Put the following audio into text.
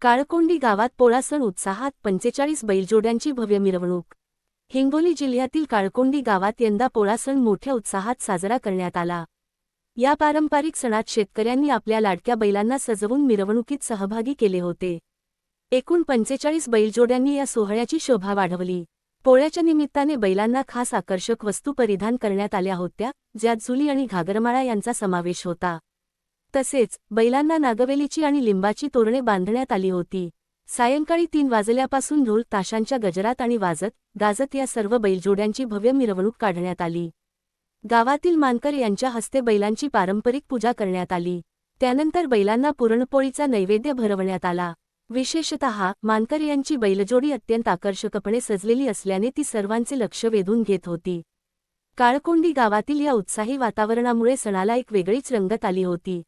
काळकोंडी गावात पोळा सण उत्साहात पंचेचाळीस बैलजोड्यांची भव्य मिरवणूक. हिंगोली जिल्ह्यातील काळकोंडी गावात यंदा पोळा सण मोठ्या उत्साहात साजरा करण्यात आला. या पारंपरिक सणात शेतकऱ्यांनी आपल्या लाडक्या बैलांना सजवून मिरवणुकीत सहभागी केले होते. एकूण पंचेचाळीस बैलजोड्यांनी या सोहळ्याची शोभा वाढवली. पोळ्याच्या निमित्ताने बैलांना खास आकर्षक वस्तू परिधान करण्यात आल्या होत्या ज्यात झुली आणि घागरमाळा यांचा समावेश होता. तसेच बैलांना नागवेलीची आणि लिंबाची तोरणे बांधण्यात आली होती. सायंकाळी तीन वाजल्यापासून ढोल ताशांच्या गजरात आणि वाजत गाजत या सर्व बैलजोड्यांची भव्य मिरवणूक काढण्यात आली. गावातील मानकर यांच्या हस्ते बैलांची पारंपरिक पूजा करण्यात आली. त्यानंतर बैलांना पुरणपोळीचा नैवेद्य भरवण्यात आला. विशेषतः मानकर यांची बैलजोडी अत्यंत आकर्षकपणे सजलेली असल्याने ती सर्वांचे लक्ष वेधून घेत होती. काळकोंडी गावातील या उत्साही वातावरणामुळे सणाला एक वेगळीच रंगत आली होती.